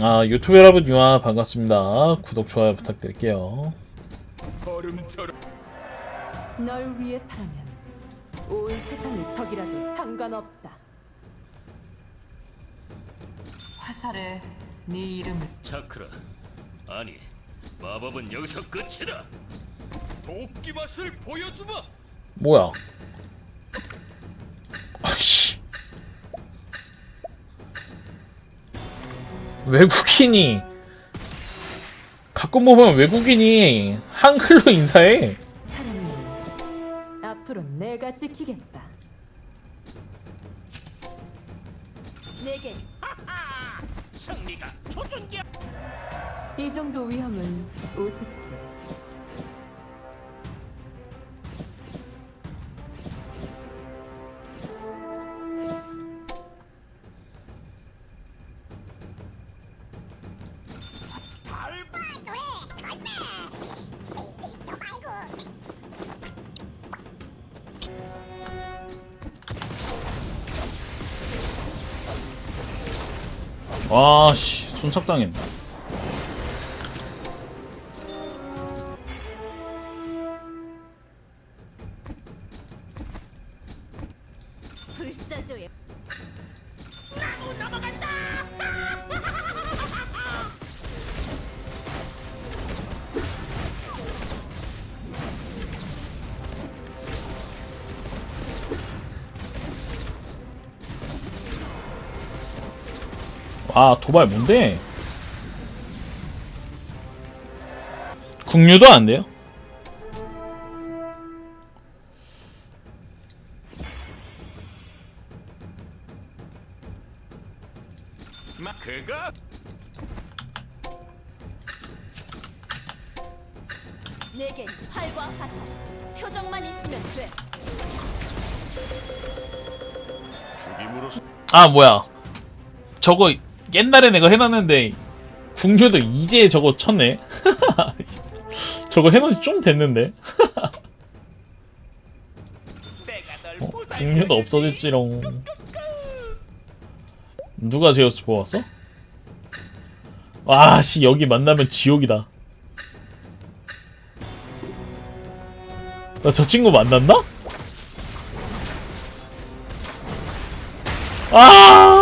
아 유튜브 여러분 유아 반갑습니다. 구독 좋아요 부탁드릴게요. 널 위해서라면 온 세상이 적이라도 상관없다. 화살에 네 이름을 차크라 아니 마법은 여기서 끝이다 도끼 맛을 보여주마. 뭐야? 외국인이 가끔 보면 외국인이 한글로 인사해. 사람님, 앞으로 내가 지키겠다. 내게 승리가 초전기야 이 정도 위험은 우습지. 와씨 순삭 당했다. 와 도발 뭔데? 국류도 안 돼요? 마 그거 내겐 활과 화살, 표정만 있으면 돼. 죽임으로 아 뭐야? 저거 옛날에 내가 해놨는데 국류도 이제 저거 쳤네. 저거 해놓은 지좀 됐는데. 어, 보살. 국류도 없어졌지롱. 누가 제우스 뽑았어? 와씨 여기 만나면 지옥이다. 나 저 친구 만났나? 아!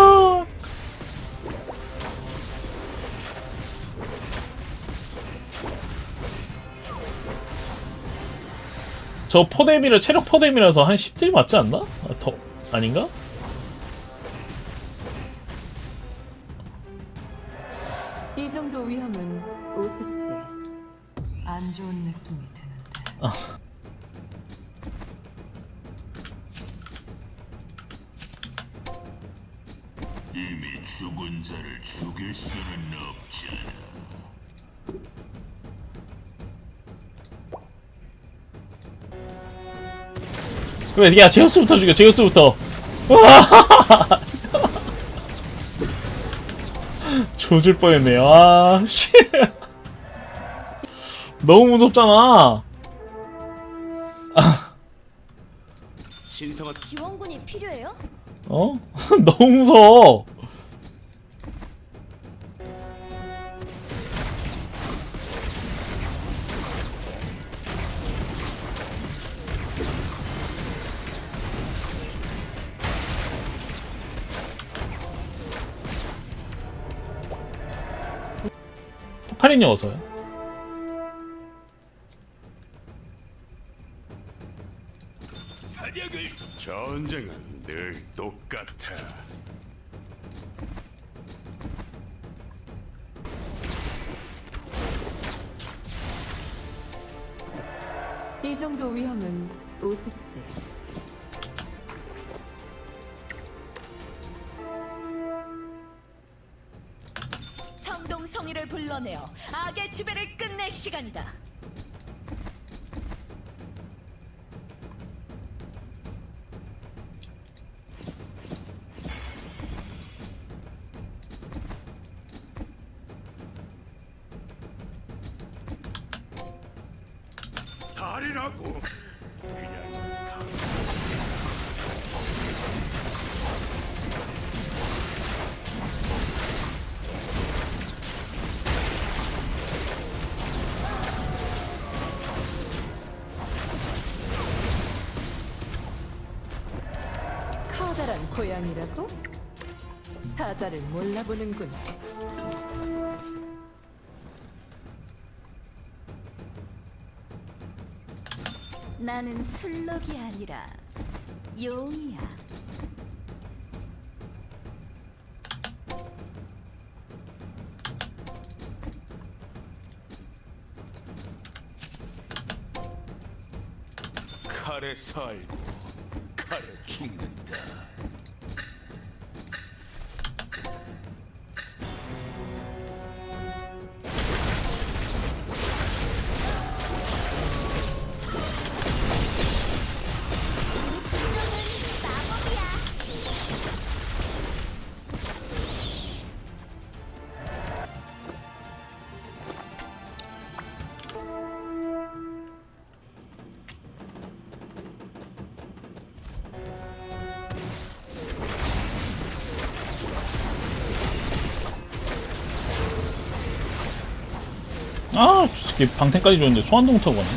저 포뎀이라 체력 포뎀이라서 한 10딜 맞지 않나? 아, 더 아닌가? 그래, 야 제우스부터 죽여, 제우스부터. 와! 조질 뻔했네요. 아, 씨. 너무 무섭잖아. 신성한 지원군이 필요해요? 어? 너무 무서워. 포카리님 어서요. 전쟁은 늘 똑같아. 이 정도 위험은 우습지. 불러내어 악의 지배를 끝낼 시간이다. 고향이라고? 사자를 몰라보는군. 나는 술록이 아니라 용이야. 칼에 살고 아, 솔직히 방템까지 좋은데 소환동 타고 가네.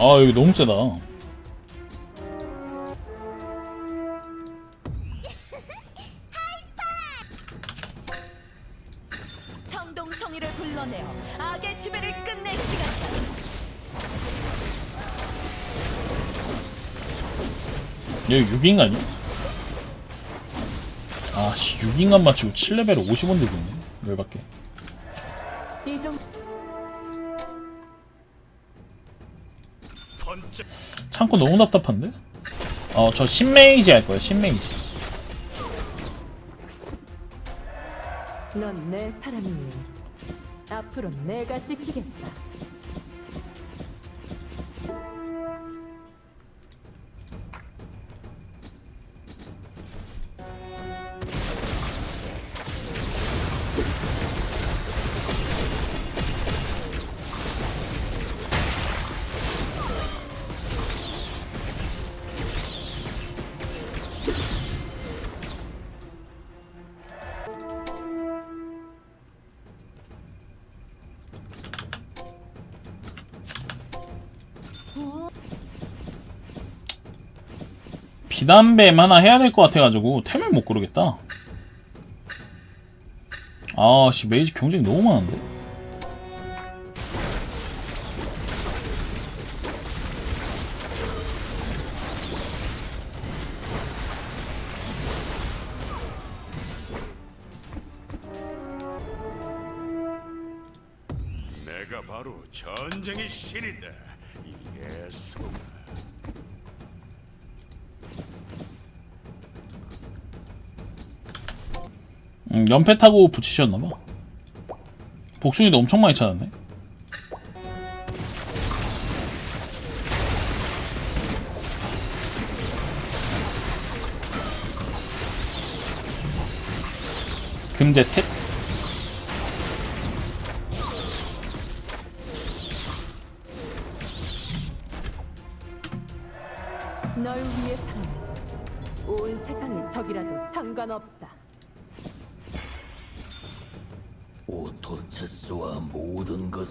아, 여기 너무 세다. 청동성이를 불러내어 악의 지배를 끝낼 시간이다. 여기 6인간이야? 아, 씨, 6인간 맞추고 7레벨에 50원 들고 있네. 열받게. 창고 너무 답답한데? 어, 저 신메이지 할 거예요, 신메이지. 넌 내 사람이니 앞으로 내가 지키겠다. 비담뱀 하나 해야 될 것 같아가지고 템을 못 고르겠다. 아, 씨, 메이지 경쟁이 너무 많은데? 음, 연패 타고 붙이셨나봐. 복숭이도 엄청 많이 찾았네. 금제택?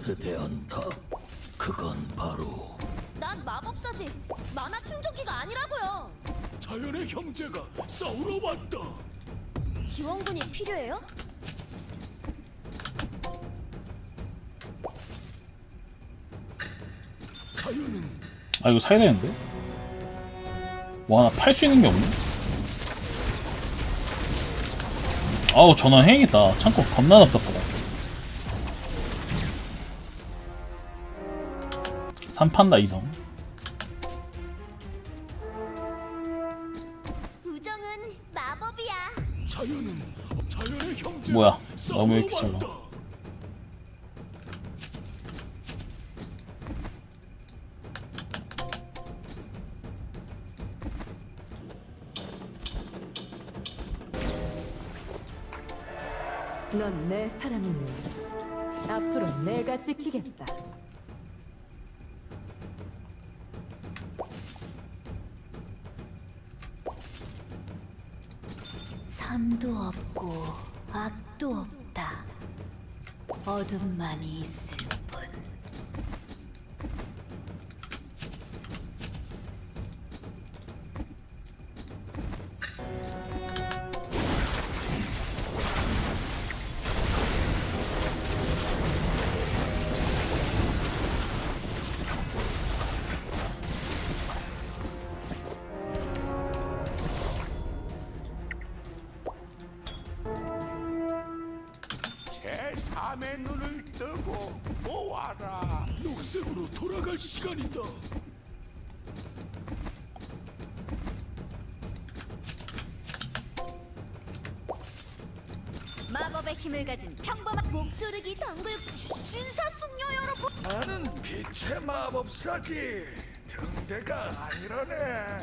것에 대한 답 그건 바로 난 마법사지. 만화 충전기가 아니라고요. 자연의 형제가 싸우러 왔다 지원군이 필요해요? 자연은 아, 이거 사야 되는데? 뭐 하나 팔 수 있는 게 없네? 아우, 전화 해야겠다. 창고 겁나 답답하다. 3판다, 이성. 우정은 마법이야. 자연은 자연의 형제가 뭐야, 너무 이렇게 잘라. 넌 내 사람이니 앞으로 내가 지키겠다. 선도 없고 악도 없다. 어둠만이 있을 마법의 힘을 가진 평범한 목조르기 당글 신사 숙녀 여러분 나는 빛의 마법사지. 등대가 아니라네.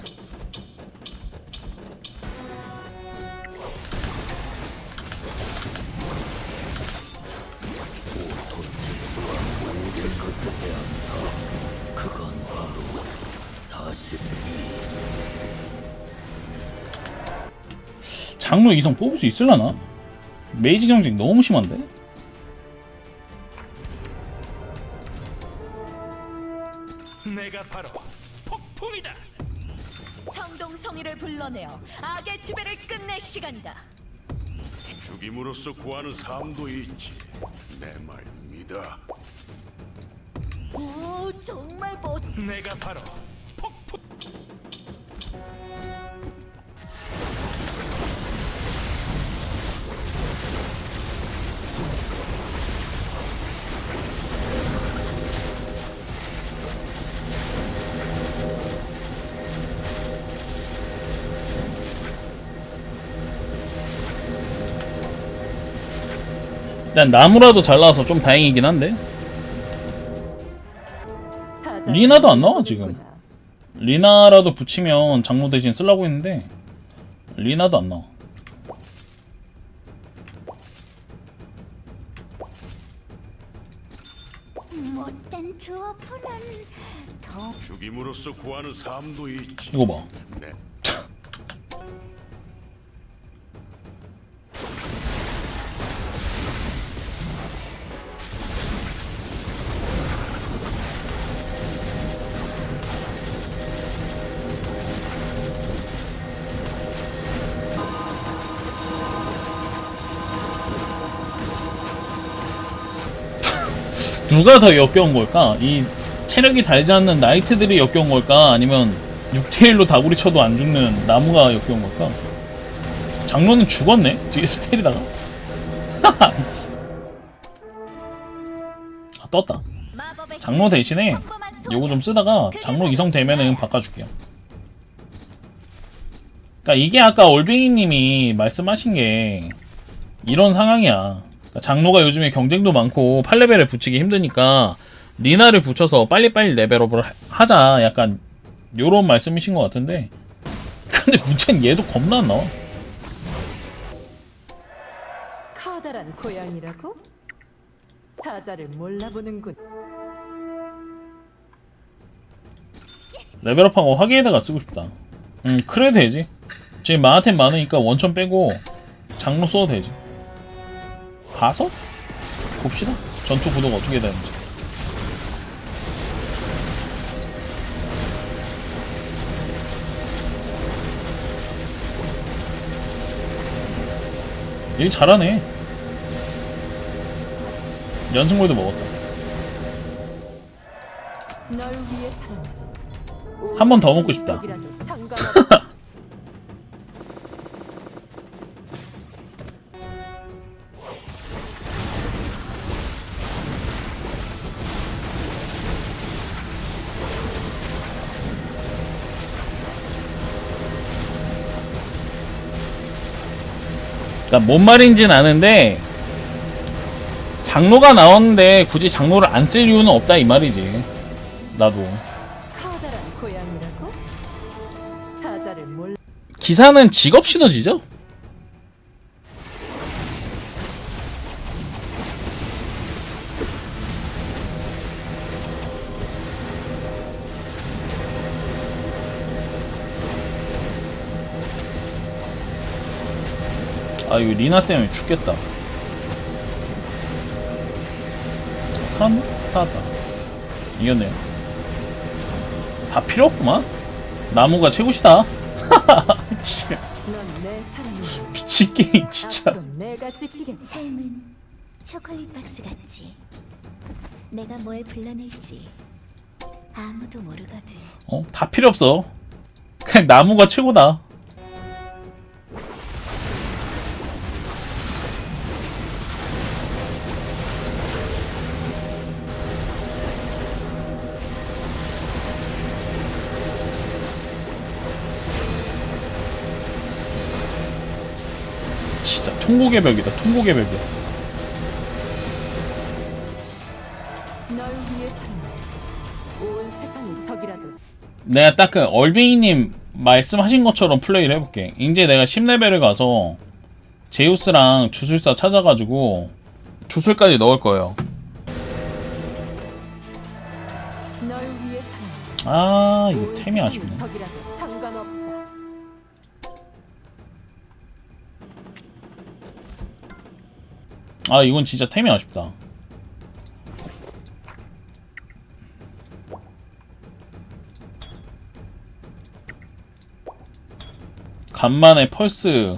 모든 것에 대한 다 그건 바로 사실. 장로 이성 뽑을 수 있을라나? 메이지 경쟁 너무 심한데? 내가 바로 폭풍이다. 청동성이를 불러내어 악의 지배를 끝낼 시간이다 죽임으로써 구하는 삶도 있지. 내 말 믿어. 오 정말 멋 내가 바로 일단 나무라도 잘 나와서 좀 다행이긴 한데 리나도 안 나와, 지금. 리나라도 붙이면 장로 대신 쓰려고 했는데 리나도 안 나와 못된 조합은 더 죽임으로써 구하는 삶도 있지. 이거 봐내 누가 더 역겨운 걸까? 이 체력이 달지 않는 나이트들이 역겨운 걸까? 아니면 6대1로 다구리 쳐도 안 죽는 나무가 역겨운 걸까? 장로는 죽었네? 뒤에서 때리다가 아 떴다 장로 대신에. 요거 좀 쓰다가 장로 이성 되면은 바꿔줄게요 그니까 이게 아까 올뱅이님이 말씀하신 게 이런 상황이야 장로가 요즘에 경쟁도 많고 8레벨에 붙이기 힘드니까 리나를 붙여서 빨리빨리 레벨업을 하- 하자. 약간 요런 말씀이신 것 같은데. 근데 문제는 얘도 겁나 안 나와. 커다란 고양이라고? 사자를 몰라보는군. 레벨업하고 화기에다가 쓰고 싶다. 음 그래도 되지. 지금 마하템 많으니까 원천 빼고 장로 써도 되지 봐서? 봅시다. 전투 구도가 어떻게 되는지. 일 잘하네. 연승골도 먹었다. 널 위해서라면 한번 더 먹고 싶다. 그러니까 뭔 말인지는 아는데 장로가 나왔는데 굳이 장로를 안 쓸 이유는 없다 이 말이지 나도. 기사는 직업 시너지죠? 아 이거 리나 때문에 죽겠다 살았나? 살았다 이겼네요 다 필요 없구만 나무가 최고시다 진짜. 미친 게임 진짜 앞으로 내가 지키겠다. 삶은 초콜릿 박스 같지. 내가 뭘 불러낼지 아무도 모르거든. 어? 다 필요 없어 그냥 나무가 최고다 통곡의 벽이다 통곡의 벽이야. 내가 딱 그 얼빙이님 말씀하신 것처럼 플레이를 해볼게. 이제 내가 10레벨을 가서 제우스랑 주술사 찾아가지고 주술까지 넣을 거예요. 아 이거 온 템이 아쉽네 아 이건 진짜 템이 아쉽다 간만에 펄스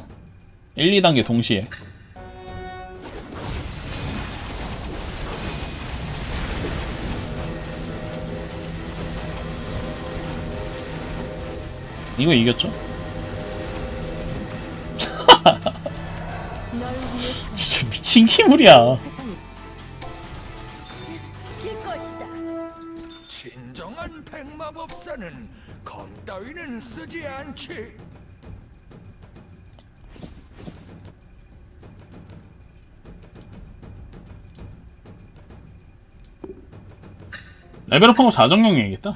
1, 2단계 동시에 이거 이겼죠? 진짜 미친 기물이야 세상이 길 것이다. 진정한 백마법사는 검 따위는 쓰지 않지. 레벨업하고 자정령 해야겠다.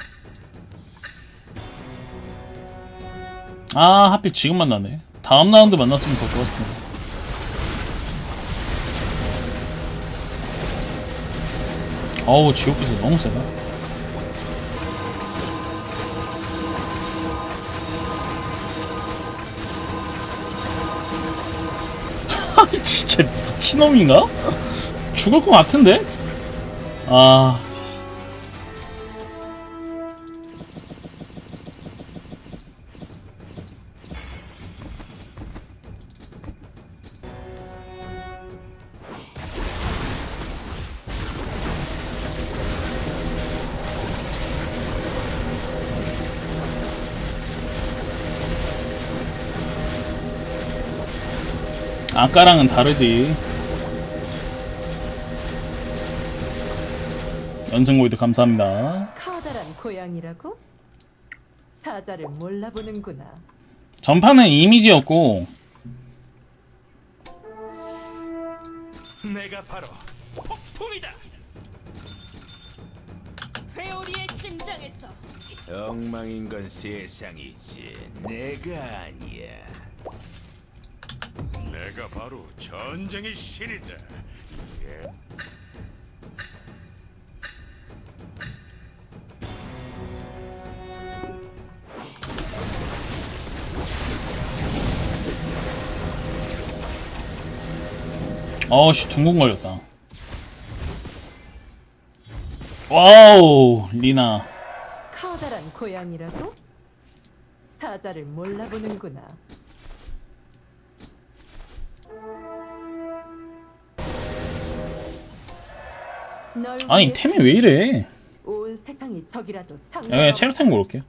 아 하필 지금 만나네. 다음 라운드 만났으면 더 좋았을 텐데. 어우 지옥기세 너무 세다. 진짜 미친놈인가? 죽을 것 같은데? 아 아까랑은 다르지. 연승고이드 감사합니다. 커다란 고양이라고? 사자를 몰라보는구나. 전판은 이미지였고 내가 바로 폭풍이다. 회오리의 심장에서 엉망인 건 세상이지. 내가 아니야. 내가 바로 전쟁의 신이다. 예. 어씨 둥근 걸렸다. 와우 리나 커다란 고양이라고? 사자를 몰라보는구나. 아니 템이 왜 이래? 온 세상이 적이라도 내가 상관없다. 그냥 체력탱 고를게.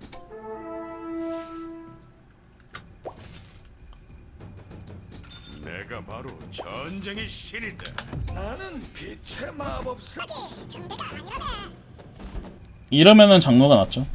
내가 바로 전쟁의 신이다. 나는 빛의 마법사. 이러면은 장로가 낫죠.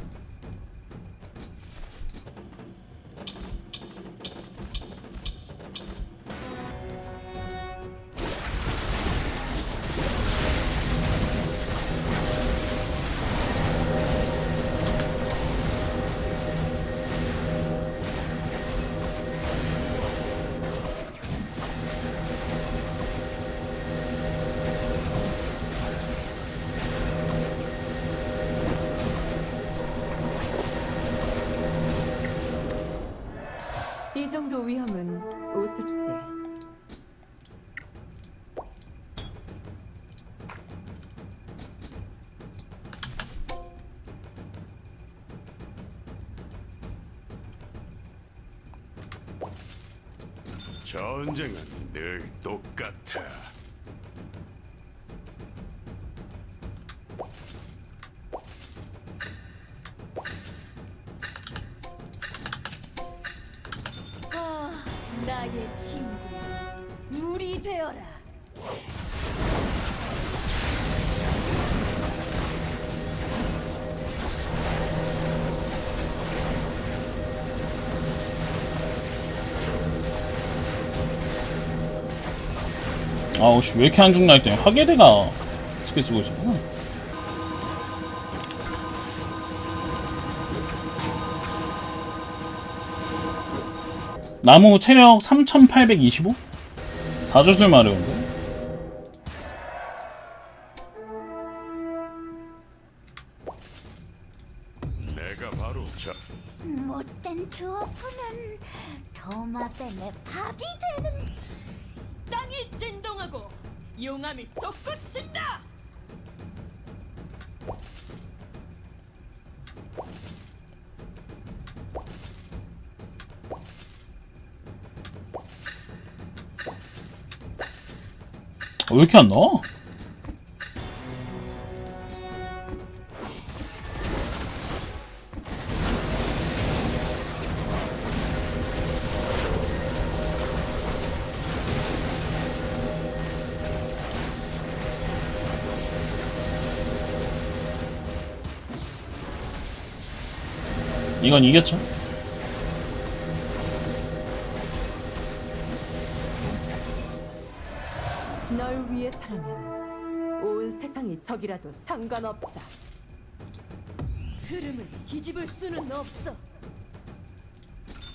이 정도 위험은 우습지. 전쟁은 아우 씨 왜 이렇게 안 죽나 했더니 화계대가 스킬 쓰고 있었구나 나무 체력 3825? 4주술 마려운데 왜 이렇게 안 나와? 이건 이겼죠? 적이라도 상관없다. 흐름을 뒤집을 수는 없어.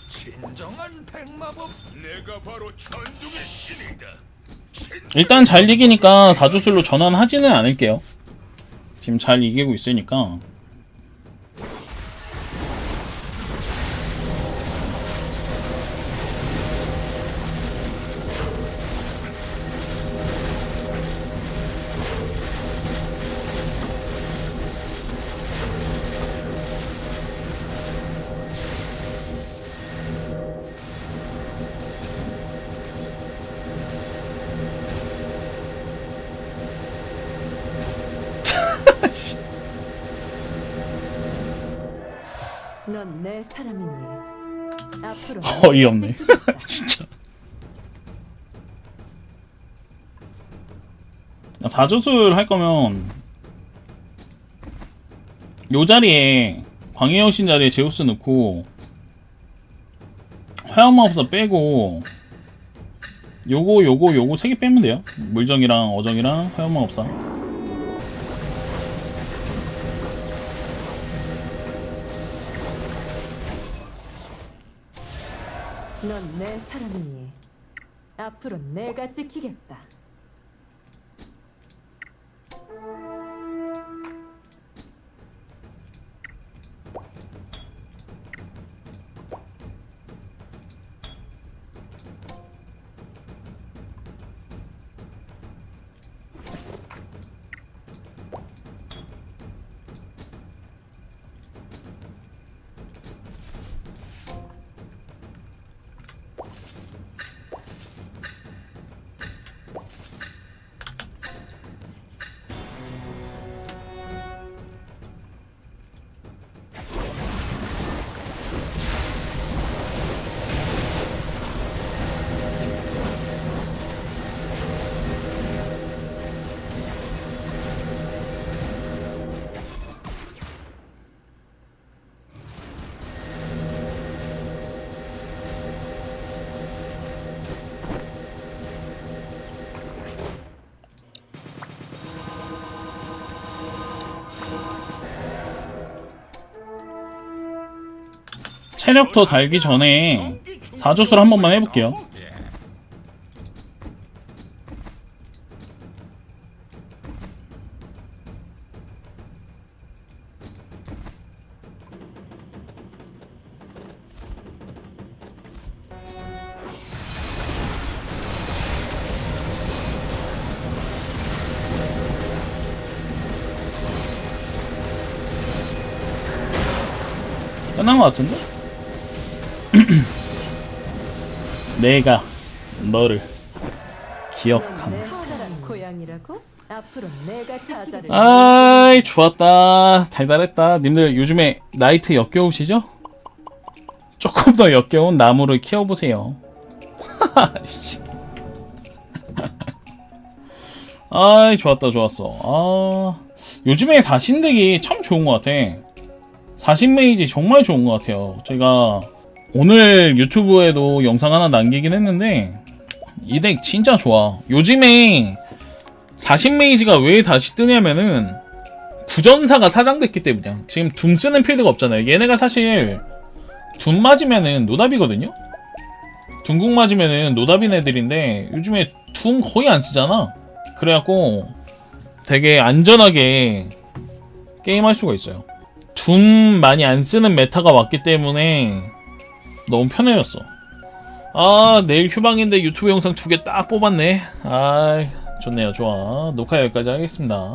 진정한 백마법 내가 바로 천둥의 신이다. 일단 잘 이기니까 4주술로 전환하지는 않을게요. 지금 잘 이기고 있으니까. 어이없네. 진짜. 4주술 할 거면 요 자리에 광해 여신 자리에 제우스 넣고 화염마법사 빼고 요거 요거 요거 세 개 빼면 돼요. 물정이랑 어정이랑 화염마법사. 넌 내 사람이니 앞으로 내가 지키겠다. 체력 더 달기 전에 4주술 한 번만 해볼게요. 내가 너를 기억한다. 아이 좋았다 달달했다 님들 요즘에 나이트 역겨우시죠? 조금 더 역겨운 나무를 키워보세요 씨. 아이 좋았다 좋았어 아 요즘에 사신덱이 참 좋은 것 같아 사신 메이지 정말 좋은 것 같아요 제가 오늘 유튜브에도 영상 하나 남기긴 했는데 이 덱 진짜 좋아. 요즘에 40메이지가 왜 다시 뜨냐면은 구전사가 사장됐기 때문이야. 지금 둠 쓰는 필드가 없잖아요. 얘네가 사실 둠 맞으면은 노답이거든요? 둥국 맞으면은 노답인 애들인데 요즘에 둠 거의 안 쓰잖아. 그래갖고 되게 안전하게 게임할 수가 있어요. 둠 많이 안 쓰는 메타가 왔기 때문에 너무 편해졌어. 아 내일 휴방인데 유튜브 영상 두 개 딱 뽑았네. 아 좋네요 좋아. 녹화 여기까지 하겠습니다.